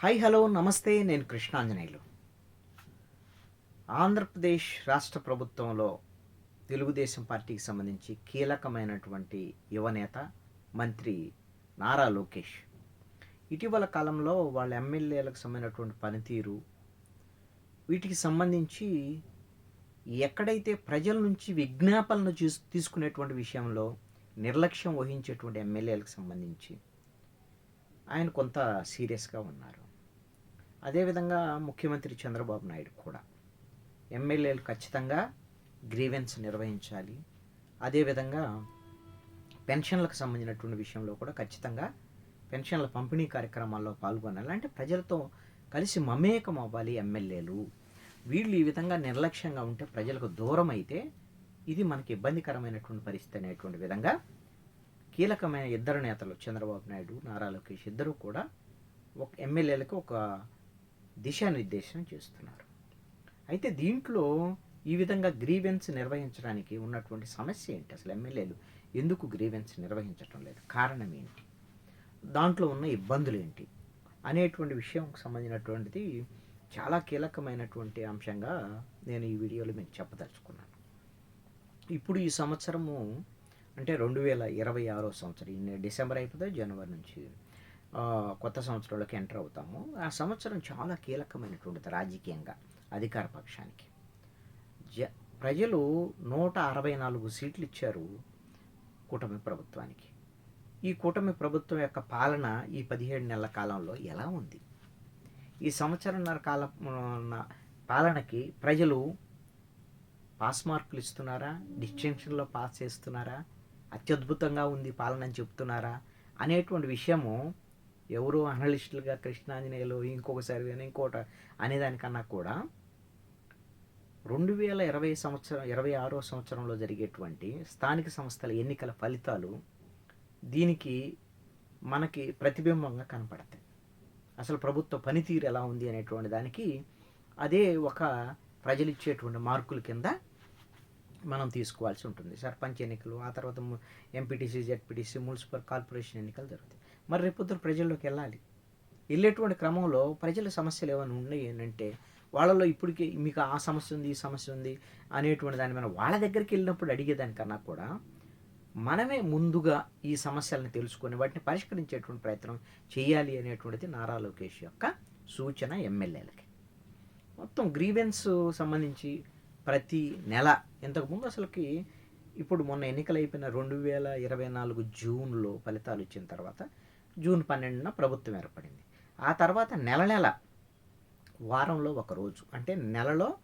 Hi hello నమస్తే నేను కృష్ణాంజనేయులు. ఆంధ్రప్రదేశ్ రాష్ట్ర ప్రభుత్వంలో తెలుగుదేశం పార్టీకి సంబంధించి కీలకమైనటువంటి యువనేత మంత్రి నారా లోకేష్. ఇటీవల కాలంలో వాళ్ళ ఎమ్మెల్యేలకు సంబంధించినటువంటి పనితీరు వీటికి సంబంధించి ఎక్కడైతే ప్రజల నుంచి విజ్ఞాపనలు చూస్ తీసుకునేటువంటి విషయంలో నిర్లక్ష్యం వహించేటువంటి ఎమ్మెల్యేలకు సంబంధించి ఆయన కొంత సీరియస్గా ఉన్నారు. అదేవిధంగా ముఖ్యమంత్రి చంద్రబాబు నాయుడు కూడా. ఎమ్మెల్యేలు ఖచ్చితంగా గ్రీవెన్స్ నిర్వహించాలి. అదేవిధంగా పెన్షన్లకు సంబంధించినటువంటి విషయంలో కూడా ఖచ్చితంగా పెన్షన్ల పంపిణీ కార్యక్రమాల్లో పాల్గొనాలి. అంటే ప్రజలతో కలిసి మమేకం అవ్వాలి ఎమ్మెల్యేలు. వీళ్ళు ఈ విధంగా నిర్లక్ష్యంగా ఉంటే ప్రజలకు దూరం అయితే ఇది మనకి ఇబ్బందికరమైనటువంటి పరిస్థితి అనేటువంటి విధంగా కీలకమైన ఇద్దరు నేతలు చంద్రబాబు నాయుడు నారా లోకేష్ ఇద్దరు కూడా ఒక ఎమ్మెల్యేలకు ఒక దిశానిర్దేశం చేస్తున్నారు. అయితే దీంట్లో ఈ విధంగా గ్రీవెన్స్ నిర్వహించడానికి ఉన్నటువంటి సమస్య ఏంటి? అసలు ఎమ్మెల్యేలు ఎందుకు గ్రీవెన్స్ నిర్వహించటం లేదు? కారణం ఏంటి? దాంట్లో ఉన్న ఇబ్బందులు ఏంటి? అనేటువంటి విషయంకి సంబంధించినటువంటిది చాలా కీలకమైనటువంటి అంశంగా నేను ఈ వీడియోలో మీకు చెప్పదలుచుకున్నాను. ఇప్పుడు ఈ సంవత్సరము అంటే రెండు వేల ఇరవై ఆరో సంవత్సరం డిసెంబర్ అయిపోతే జనవరి నుంచి కొత్త సంవత్సరంలోకి ఎంటర్ అవుతాము. ఆ సంవత్సరం చాలా కీలకమైనటువంటిది రాజకీయంగా అధికార పక్షానికి. జ ప్రజలు నూట అరవై నాలుగు సీట్లు ఇచ్చారు కూటమి ప్రభుత్వానికి. ఈ కూటమి ప్రభుత్వం యొక్క పాలన ఈ పదిహేడు నెలల కాలంలో ఎలా ఉంది? ఈ సంవత్సరంన్నర కాలం పాలనకి ప్రజలు పాస్ మార్కులు ఇస్తున్నారా? డిస్టింక్షన్లో పాస్ చేస్తున్నారా? అత్యద్భుతంగా ఉంది పాలన అని చెప్తున్నారా? అనేటువంటి విషయము ఎవరు అనలిస్టులుగా కృష్ణాంజనేయులు ఇంకొకసారి ఇంకోట అనేదానికన్నా కూడా రెండు వేల ఇరవై సంవత్సరం ఇరవై ఆరో సంవత్సరంలో జరిగేటువంటి స్థానిక సంస్థల ఎన్నికల ఫలితాలు దీనికి మనకి ప్రతిబింబంగా కనపడతాయి. అసలు ప్రభుత్వ పనితీరు ఎలా ఉంది అనేటువంటి దానికి అదే ఒక ప్రజలు ఇచ్చేటువంటి మార్కుల కింద మనం తీసుకోవాల్సి ఉంటుంది. సర్పంచ్ ఎన్నికలు ఆ తర్వాత ఎంపీటీసీ జెడ్పీటీసీ మున్సిపల్ కార్పొరేషన్ ఎన్నికలు జరుగుతాయి. మరి రేపొద్దున ప్రజల్లోకి వెళ్ళాలి. వెళ్ళేటువంటి క్రమంలో ప్రజల సమస్యలు ఏమైనా ఉన్నాయి ఏంటంటే వాళ్ళలో ఇప్పటికే మీకు ఆ సమస్య ఉంది ఈ సమస్య ఉంది అనేటువంటి దాని మీద వాళ్ళ దగ్గరికి వెళ్ళినప్పుడు అడిగేదానికన్నా కూడా మనమే ముందుగా ఈ సమస్యలను తెలుసుకొని వాటిని పరిష్కరించేటువంటి ప్రయత్నం చేయాలి అనేటువంటిది నారా లోకేష్ యొక్క సూచన ఎమ్మెల్యేలకి. మొత్తం గ్రీవెన్స్ సంబంధించి ప్రతి నెల ఇంతకుముందు అసలుకి ఇప్పుడు మొన్న ఎన్నికలు అయిపోయిన రెండు వేల ఇరవై నాలుగు జూన్లో ఫలితాలు ఇచ్చిన తర్వాత జూన్ పన్నెండున ప్రభుత్వం ఏర్పడింది. ఆ తర్వాత నెల నెల వారంలో ఒక రోజు అంటే నెలలో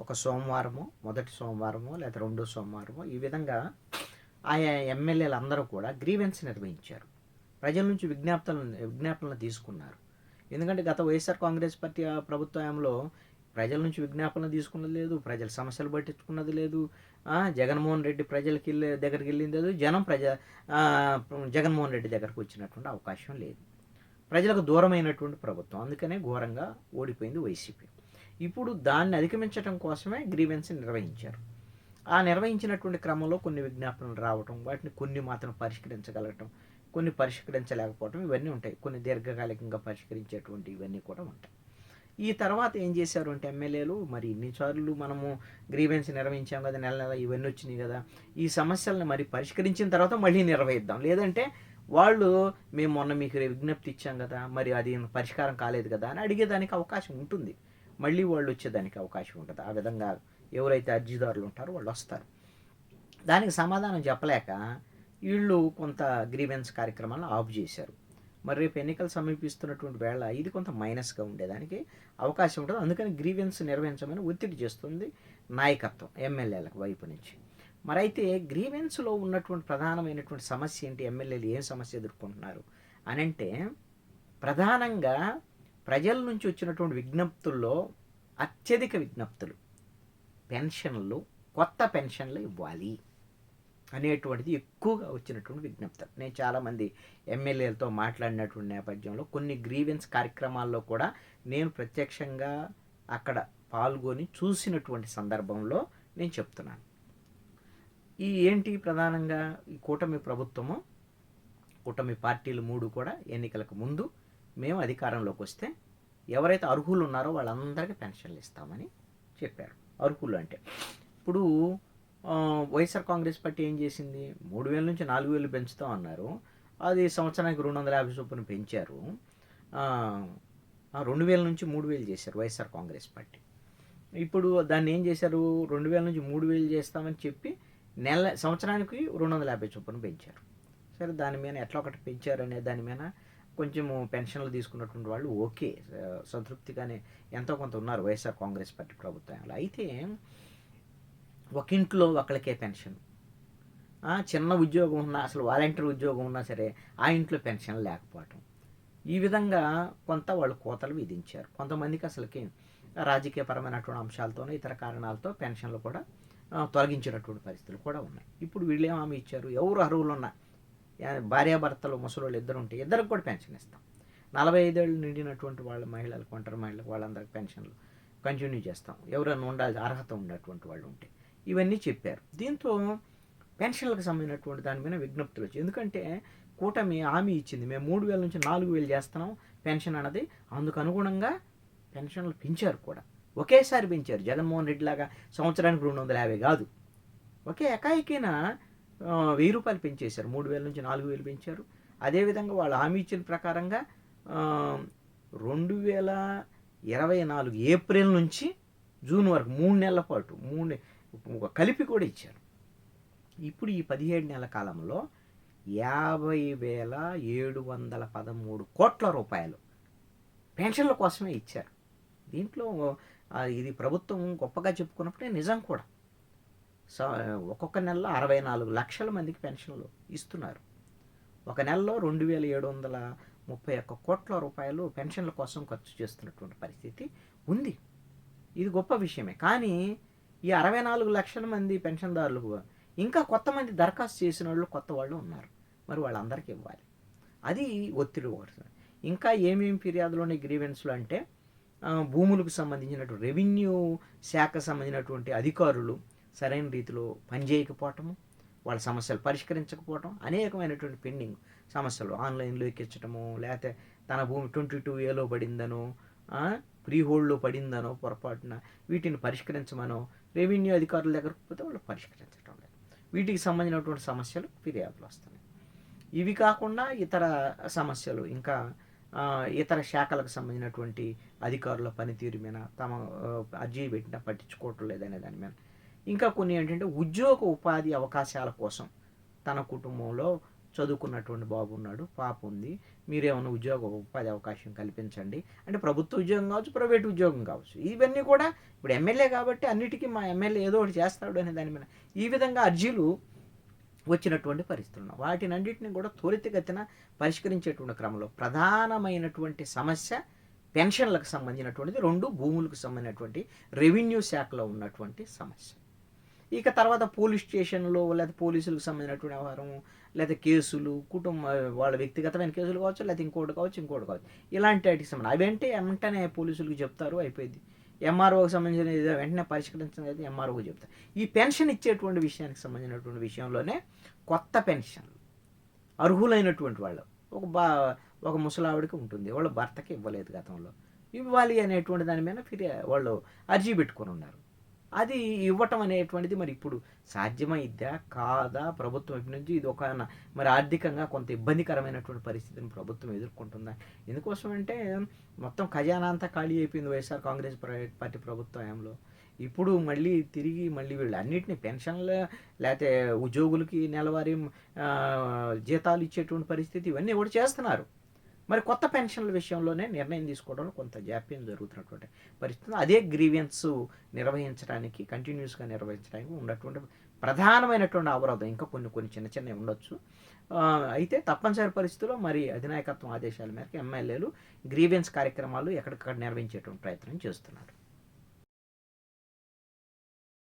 ఒక సోమవారము మొదటి సోమవారము లేదా రెండో సోమవారము ఈ విధంగా ఆయా ఎమ్మెల్యేలు అందరూ కూడా గ్రీవెన్స్ నిర్వహించారు. ప్రజల నుంచి విజ్ఞాపనలు విజ్ఞాపనలు తీసుకున్నారు. ఎందుకంటే గత వైఎస్ఆర్ కాంగ్రెస్ పార్టీ ప్రభుత్వంలో ప్రజల నుంచి విజ్ఞాపనలు తీసుకున్నది లేదు ప్రజల సమస్యలు పట్టించుకున్నది లేదు. జగన్మోహన్ రెడ్డి ప్రజలకి వెళ్ళే దగ్గరికి వెళ్ళింది లేదు జనం ప్రజ జగన్మోహన్ రెడ్డి దగ్గరకు వచ్చినటువంటి అవకాశం లేదు. ప్రజలకు దూరమైనటువంటి ప్రభుత్వం అందుకనే ఘోరంగా ఓడిపోయింది వైసీపీ. ఇప్పుడు దాన్ని అధిగమించడం కోసమే గ్రీవెన్స్ నిర్వహించారు. ఆ నిర్వహించినటువంటి క్రమంలో కొన్ని విజ్ఞాపనలు రావటం వాటిని కొన్ని మాత్రం పరిష్కరించగలగటం కొన్ని పరిష్కరించలేకపోవటం ఇవన్నీ ఉంటాయి. కొన్ని దీర్ఘకాలికంగా పరిష్కరించేటువంటి ఇవన్నీ కూడా ఉంటాయి. ఈ తర్వాత ఏం చేశారు అంటే ఎమ్మెల్యేలు మరి ఇన్నిసార్లు మనము గ్రీవెన్స్ నిర్వహించాం కదా నెల నెల ఇవన్నీ వచ్చినాయి కదా ఈ సమస్యలను మరి పరిష్కరించిన తర్వాత మళ్ళీ నిర్వహిద్దాం. లేదంటే వాళ్ళు మేము మొన్న మీకు విజ్ఞప్తి ఇచ్చాం కదా మరి అది పరిష్కారం కాలేదు కదా అని అడిగేదానికి అవకాశం ఉంటుంది. మళ్ళీ వాళ్ళు వచ్చేదానికి అవకాశం ఉంటుంది. ఆ విధంగా ఎవరైతే అర్జీదారులు ఉంటారో వాళ్ళు వస్తారు. దానికి సమాధానం చెప్పలేక వీళ్ళు కొంత గ్రీవెన్స్ కార్యక్రమాలను ఆఫ్ చేశారు. మరి రేపు ఎన్నికలు సమీపిస్తున్నటువంటి వేళ ఇది కొంత మైనస్గా ఉండేదానికి అవకాశం ఉంటుంది. అందుకని గ్రీవెన్స్ నిర్వహించమని ఒత్తిడి చేస్తుంది నాయకత్వం ఎమ్మెల్యేలకు వైపు నుంచి. మరి అయితే గ్రీవెన్స్లో ఉన్నటువంటి ప్రధానమైనటువంటి సమస్య ఏంటి? ఎమ్మెల్యేలు ఏం సమస్య ఎదుర్కొంటున్నారు అని అంటే ప్రధానంగా ప్రజల నుంచి వచ్చినటువంటి విజ్ఞప్తుల్లో అత్యధిక విజ్ఞప్తులు పెన్షన్లు కొత్త పెన్షన్లు ఇవ్వాలి. అనేటువంటిది ఎక్కువగా వచ్చినటువంటి విజ్ఞప్తి. నేను చాలామంది ఎమ్మెల్యేలతో మాట్లాడినటువంటి నేపథ్యంలో కొన్ని గ్రీవెన్స్ కార్యక్రమాల్లో కూడా నేను ప్రత్యక్షంగా అక్కడ పాల్గొని చూసినటువంటి సందర్భంలో నేను చెప్తున్నాను. ఈ ఏంటి ప్రధానంగా ఈ కూటమి ప్రభుత్వము? కూటమి పార్టీలు మూడు కూడా ఎన్నికలకు ముందు మేము అధికారంలోకి వస్తే ఎవరైతే అర్హులు ఉన్నారో వాళ్ళందరికీ పెన్షన్లు ఇస్తామని చెప్పారు. అర్హులు అంటే ఇప్పుడు వైఎస్ఆర్ కాంగ్రెస్ పార్టీ ఏం చేసింది? మూడు వేల నుంచి నాలుగు వేలు పెంచుతాం అన్నారు. అది సంవత్సరానికి రెండు వందల యాభై చొప్పున పెంచారు. రెండు వేల నుంచి మూడు వేలు చేశారు వైఎస్ఆర్ కాంగ్రెస్ పార్టీ. ఇప్పుడు దాన్ని ఏం చేశారు? రెండు వేల నుంచి మూడు వేలు చేస్తామని చెప్పి నెల సంవత్సరానికి రెండు వందల యాభై చొప్పున పెంచారు. సరే దాని మీద ఎట్లా ఒకటి పెంచారు అనే దాని మీద కొంచెం పెన్షన్లు తీసుకున్నటువంటి వాళ్ళు ఓకే. సంతృప్తిగానే ఎంతో కొంత ఉన్నారు వైఎస్ఆర్ కాంగ్రెస్ పార్టీ ప్రభుత్వంలో. అయితే ఒక ఇంట్లో ఒకళ్ళకే పెన్షన్. చిన్న ఉద్యోగం ఉన్నా అసలు వాలంటీర్ ఉద్యోగం ఉన్నా సరే ఆ ఇంట్లో పెన్షన్ లేకపోవటం. ఈ విధంగా కొంత వాళ్ళు కోతలు విధించారు. కొంతమందికి అసలుకి రాజకీయపరమైనటువంటి అంశాలతోనూ ఇతర కారణాలతో పెన్షన్లు కూడా తొలగించినటువంటి పరిస్థితులు కూడా ఉన్నాయి. ఇప్పుడు వీళ్ళు హామీ ఇచ్చారు? ఎవరు అర్హులు ఉన్నా భార్యాభర్తలు ముసలోళ్ళు ఇద్దరు ఉంటే ఇద్దరికి కూడా పెన్షన్ ఇస్తాం. నలభై ఐదేళ్ళు నిండినటువంటి వాళ్ళ మహిళలకు ఒంటరి మహిళలకు వాళ్ళందరికి పెన్షన్లు కంటిన్యూ చేస్తాం. ఎవరైనా ఉండాలి అర్హత ఉన్నటువంటి వాళ్ళు ఉంటే. ఇవన్నీ చెప్పారు. దీంతో పెన్షన్లకు సంబంధించినటువంటి దాని మీద విజ్ఞప్తులు వచ్చాయి. ఎందుకంటే కూటమి హామీ ఇచ్చింది. మేము మూడు వేల నుంచి నాలుగు వేలు చేస్తున్నాం పెన్షన్ అన్నది. అందుకు అనుగుణంగా పెన్షన్లు పెంచారు కూడా. ఒకేసారి పెంచారు. జగన్మోహన్ రెడ్డి లాగా సంవత్సరానికి రెండు వందల యాభై కాదు. ఒకే ఎకాయికిన వెయ్యి రూపాయలు పెంచేశారు. మూడు వేల నుంచి నాలుగు వేలు పెంచారు. అదేవిధంగా వాళ్ళు హామీ ఇచ్చిన ప్రకారంగా రెండు వేల ఇరవై నాలుగు ఏప్రిల్ నుంచి జూన్ వరకు మూడు నెలల పాటు మూడు కలిపి కూడా ఇచ్చారు. ఇప్పుడు ఈ పదిహేడు నెలల కాలంలో యాభై వేల ఏడు వందల పదమూడు కోట్ల రూపాయలు పెన్షన్ల కోసమే ఇచ్చారు. దీంట్లో ఇది ప్రభుత్వం గొప్పగా చెప్పుకున్నప్పుడే నిజం కూడా. స ఒక్కొక్క నెలలో అరవై నాలుగు లక్షల మందికి పెన్షన్లు ఇస్తున్నారు. ఒక నెలలో రెండు వేల ఏడు వందల ముప్పై ఒక్క కోట్ల రూపాయలు పెన్షన్ల కోసం ఖర్చు చేస్తున్నటువంటి పరిస్థితి ఉంది. ఇది గొప్ప విషయమే. కానీ ఈ అరవై నాలుగు లక్షల మంది పెన్షన్దారులు ఇంకా కొత్త మంది దరఖాస్తు చేసిన వాళ్ళు కొత్త వాళ్ళు ఉన్నారు. మరి వాళ్ళందరికీ ఇవ్వాలి. అది ఒత్తిడి ఒకటి. ఇంకా ఏమేమి ఫిర్యాదులు ఉన్నాయి గ్రీవెన్స్లు అంటే భూములకు సంబంధించినటువంటి రెవెన్యూ శాఖ సంబంధించినటువంటి అధికారులు సరైన రీతిలో పనిచేయకపోవటము వాళ్ళ సమస్యలు పరిష్కరించకపోవటం అనేకమైనటువంటి పెండింగ్ సమస్యలు ఆన్లైన్లో ఎక్కించటము లేకపోతే తన భూమి ట్వంటీ టూ ఏలో పడిందనో ప్రీ హోల్డ్లో పడిందనో పొరపాటున వీటిని పరిష్కరించమనో రెవెన్యూ అధికారుల దగ్గరకు పోతే వాళ్ళు పరిష్కరించడం లేదు. వీటికి సంబంధించినటువంటి సమస్యలు ఫిర్యాదులు వస్తున్నాయి. ఇవి కాకుండా ఇతర సమస్యలు ఇంకా ఇతర శాఖలకు సంబంధించినటువంటి అధికారుల పనితీరు మీద తమ అర్జీ పెట్టినా పట్టించుకోవటం లేదనే దాని మీద. ఇంకా కొన్ని ఏంటంటే ఉద్యోగ ఉపాధి అవకాశాల కోసం తన కుటుంబంలో చదువుకున్నటువంటి బాబు ఉన్నాడు పాప ఉంది. మీరేమైనా ఉద్యోగ ఉపాధి అవకాశం కల్పించండి. అంటే ప్రభుత్వ ఉద్యోగం కావచ్చు ప్రైవేట్ ఉద్యోగం కావచ్చు. ఇవన్నీ కూడా ఇప్పుడు ఎమ్మెల్యే కాబట్టి అన్నిటికీ మా ఎమ్మెల్యే ఏదో ఒకటి చేస్తాడు అనే దాని మీద. ఈ విధంగా అర్జీలు వచ్చినటువంటి పరిస్థితులు ఉన్నాయి. వాటిని అన్నింటినీ కూడా త్వరితగతిన పరిష్కరించేటువంటి క్రమంలో ప్రధానమైనటువంటి సమస్య పెన్షన్లకు సంబంధించినటువంటిది రెండు భూములకు సంబంధించినటువంటి రెవెన్యూ శాఖలో ఉన్నటువంటి సమస్య. ఇక తర్వాత పోలీస్ స్టేషన్లో లేదా పోలీసులకు సంబంధించినటువంటి వ్యవహారం లేదా కేసులు కుటుంబ వాళ్ళ వ్యక్తిగతమైన కేసులు కావచ్చు లేదా ఇంకోటి కావచ్చు ఇంకోటి కావచ్చు. ఇలాంటి వాటికి సంబంధించి అవంటే వెంటనే పోలీసులకు చెప్తారు అయిపోయింది. ఎంఆర్ఓకి సంబంధించిన వెంటనే పరిష్కరించడం అయితే ఎంఆర్ఓకి చెప్తారు. ఈ పెన్షన్ ఇచ్చేటువంటి విషయానికి సంబంధించినటువంటి విషయంలోనే కొత్త పెన్షన్లు అర్హులైనటువంటి వాళ్ళు ఒక బా ఒక ముసలావిడికి ఉంటుంది. వాళ్ళ భర్తకి ఇవ్వలేదు గతంలో. ఇవ్వాలి అనేటువంటి దాని మీద ఫిర్యా వాళ్ళు అర్జీ పెట్టుకొని ఉన్నారు. అది ఇవ్వటం అనేటువంటిది మరి ఇప్పుడు సాధ్యమైద్దా? కాదా? ప్రభుత్వం వైపు నుంచి ఇది ఒక మరి ఆర్థికంగా కొంత ఇబ్బందికరమైనటువంటి పరిస్థితిని ప్రభుత్వం ఎదుర్కొంటుందా? ఎందుకోసం అంటే మొత్తం ఖజానా అంతా ఖాళీ అయిపోయింది వైఎస్ఆర్ కాంగ్రెస్ ప్రైవేట్ పార్టీ ప్రభుత్వంలో ఇప్పుడు మళ్ళీ తిరిగి మళ్ళీ వీళ్ళు అన్నిటిని పెన్షన్లు లేకపోతే ఉద్యోగులకి నెలవారీ జీతాలు ఇచ్చేటువంటి పరిస్థితి ఇవన్నీ కూడా చేస్తున్నారు? మరి కొత్త పెన్షన్ల విషయంలోనే నిర్ణయం తీసుకోవడంలో కొంత జాప్యం జరుగుతున్నటువంటి పరిస్థితి. అదే గ్రీవియన్స్ నిర్వహించడానికి కంటిన్యూస్గా నిర్వహించడానికి ఉన్నటువంటి ప్రధానమైనటువంటి అవరోధం ఇంకా కొన్ని కొన్ని చిన్న చిన్నవి ఉండొచ్చు. అయితే తప్పనిసరి పరిస్థితుల్లో మరి అధినాయకత్వం ఆదేశాల మేరకు ఎమ్మెల్యేలు గ్రీవియన్స్ కార్యక్రమాలు ఎక్కడికక్కడ నిర్వహించేటువంటి ప్రయత్నం చేస్తున్నారు.